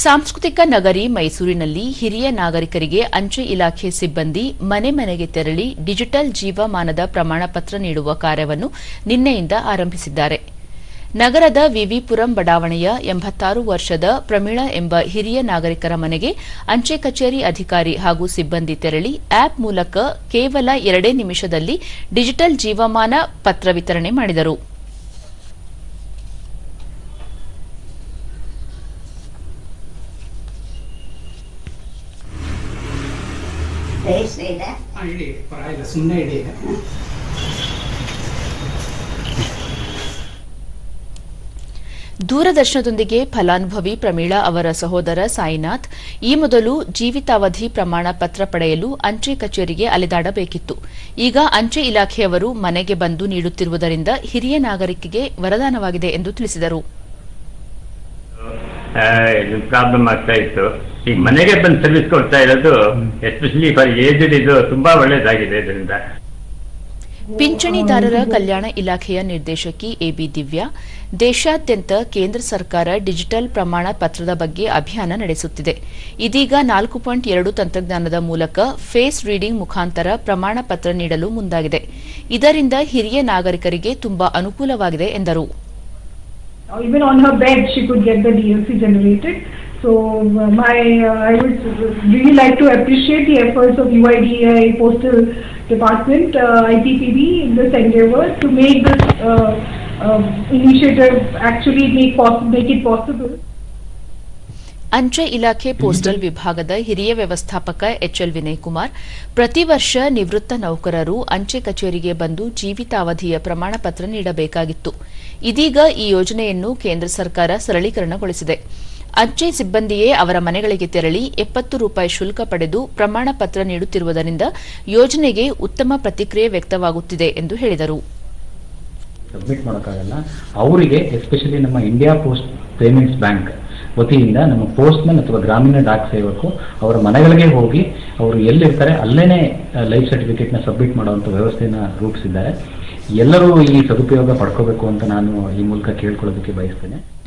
ಸಾಂಸ್ಕೃತಿಕ ನಗರಿ ಮೈಸೂರಿನಲ್ಲಿ ಹಿರಿಯ ನಾಗರಿಕರಿಗೆ ಅಂಚೆ ಇಲಾಖೆ ಸಿಬ್ಬಂದಿ ಮನೆ ಮನೆಗೆ ತೆರಳಿ ಡಿಜಿಟಲ್ ಜೀವಮಾನದ ಪ್ರಮಾಣ ಪತ್ರ ನೀಡುವ ಕಾರ್ಯವನ್ನು ನಿನ್ನೆಯಿಂದ ಆರಂಭಿಸಿದ್ದಾರೆ. ನಗರದ ವಿವಿಪುರಂ ಬಡಾವಣೆಯ ಎಂಬತ್ತಾರು ವರ್ಷದ ಪ್ರಮೀಳಾ ಎಂಬ ಹಿರಿಯ ನಾಗರಿಕರ ಮನೆಗೆ ಅಂಚೆ ಕಚೇರಿ ಅಧಿಕಾರಿ ಹಾಗೂ ಸಿಬ್ಬಂದಿ ತೆರಳಿ ಆಪ್ ಮೂಲಕ ಕೇವಲ ಎರಡೇ ನಿಮಿಷದಲ್ಲಿ ಡಿಜಿಟಲ್ ಜೀವಮಾನ ಪತ್ರ ವಿತರಣೆ ಮಾಡಿದರು. ರೇಷ್ಮೆ ಇದೆ? ಹಾಂ ಇಡಿ ಪರವಾಗಿಲ್ಲ ಸುಮ್ಮನೆ ಇಡಿ ದೂರದರ್ಶನದೊಂದಿಗೆ ಫಲಾನುಭವಿ ಪ್ರಮೀಳಾ ಅವರ ಸಹೋದರ ಸಾಯಿನಾಥ್ ಈ ಮೊದಲು ಜೀವಿತಾವಧಿ ಪ್ರಮಾಣ ಪತ್ರ ಪಡೆಯಲು ಅಂಚೆ ಕಚೇರಿಗೆ ಅಲೆದಾಡಬೇಕಿತ್ತು. ಈಗ ಅಂಚೆ ಇಲಾಖೆಯವರು ಮನೆಗೆ ಬಂದು ನೀಡುತ್ತಿರುವುದರಿಂದ ಹಿರಿಯ ನಾಗರಿಕರಿಗೆ ವರದಾನವಾಗಿದೆ ಎಂದು ತಿಳಿಸಿದರು. ಪ್ರಾಬ್ಲಮ್ ಆಗ್ತಾ ಇತ್ತು. ಈಗ ಮನೆಗೆ ಬಂದು ಸರ್ವಿಸ್ ಕೊಡ್ತಾ ಇರೋದು ಎಸ್ಪೆಷಲಿ ಫಾರ್ ಏಜ್ಡ್ ಇದು ತುಂಬಾ ಒಳ್ಳೇದಾಗಿದೆ ಇದರಿಂದ. ಪಿಂಚಣಿದಾರರ ಕಲ್ಯಾಣ ಇಲಾಖೆಯ ನಿರ್ದೇಶಕಿ ಎಬಿ ದಿವ್ಯಾ ದೇಶಾದ್ಯಂತ ಕೇಂದ್ರ ಸರ್ಕಾರ ಡಿಜಿಟಲ್ ಪ್ರಮಾಣ ಪತ್ರದ ಬಗ್ಗೆ ಅಭಿಯಾನ ನಡೆಸುತ್ತಿದೆ. ಇದೀಗ ನಾಲ್ಕು ಪಾಯಿಂಟ್ ಎರಡು ತಂತ್ರಜ್ಞಾನದ ಮೂಲಕ ಫೇಸ್ ರೀಡಿಂಗ್ ಮುಖಾಂತರ ಪ್ರಮಾಣ ಪತ್ರ ನೀಡಲು ಮುಂದಾಗಿದೆ. ಇದರಿಂದ ಹಿರಿಯ ನಾಗರಿಕರಿಗೆ ತುಂಬಾ ಅನುಕೂಲವಾಗಿದೆ ಎಂದರು. Even on her bed she could get the DLC generated. So uh, my uh, I would really like to appreciate the efforts of UIDAI Postal Department, uh, IPPB in this endeavor to make this uh, uh, initiative actually make poss- make it possible. ಅಂಚೆ ಇಲಾಖೆ postal ವಿಭಾಗದ ಹಿರಿಯ ವ್ಯವಸ್ಥಾಪಕ HL Vinay Kumar ಪ್ರತಿ ವರ್ಷ ನಿವೃತ್ತ ನೌಕರರು ಅಂಚೆ ಕಚೇರಿಗೆ ಬಂದು ಜೀವಿತಾವಧಿಯ ಪ್ರಮಾಣ ಪತ್ರ ನೀಡಬೇಕಾಗಿತ್ತು ಇದೀಗ ಈ ಯೋಜನೆಯನ್ನು ಕೇಂದ್ರ ಸರ್ಕಾರ ಸರಳೀಕರಣಗೊಳಿಸಿದೆ. ಅಂಚೆ ಸಿಬ್ಬಂದಿಯೇ ಅವರ ಮನೆಗಳಿಗೆ ತೆರಳಿ ಎಪ್ಪತ್ತು ರೂಪಾಯಿ ಶುಲ್ಕ ಪಡೆದು ಪ್ರಮಾಣ ಪತ್ರ ನೀಡುತ್ತಿರುವುದರಿಂದ ಯೋಜನೆಗೆ ಉತ್ತಮ ಪ್ರತಿಕ್ರಿಯೆ ವ್ಯಕ್ತವಾಗುತ್ತಿದೆ ಎಂದು ಹೇಳಿದರು. ಸಬ್ಮಿಟ್ ಮಾಡೋಕ್ಕಾಗಲ್ಲ. ಅವರಿಗೆ ಎಸ್ಪೆಷಲಿ ನಮ್ಮ ಇಂಡಿಯಾ ಪೋಸ್ಟ್ ಪೇಮೆಂಟ್ಸ್ ಬ್ಯಾಂಕ್ ವತಿಯಿಂದ ನಮ್ಮ ಪೋಸ್ಟ್ಮನ್ ಅಥವಾ ಗ್ರಾಮೀಣ ಡಾಕ್ ಸೇವಕು ಅವರ ಮನೆಗಳಿಗೆ ಹೋಗಿ ಅವರು ಎಲ್ಲಿರ್ತಾರೆ ಅಲ್ಲೇನೆ ಲೈಫ್ ಸರ್ಟಿಫಿಕೇಟ್ನ ಸಬ್ಮಿಟ್ ಮಾಡುವಂಥ ವ್ಯವಸ್ಥೆಯನ್ನು ರೂಪಿಸಿದ್ದಾರೆ. ಎಲ್ಲರೂ ಈ ಸದುಪಯೋಗ ಪಡ್ಕೋಬೇಕು ಅಂತ ನಾನು ಈ ಮೂಲಕ ಕೇಳ್ಕೊಳ್ಳೋದಕ್ಕೆ ಬಯಸ್ತೇನೆ.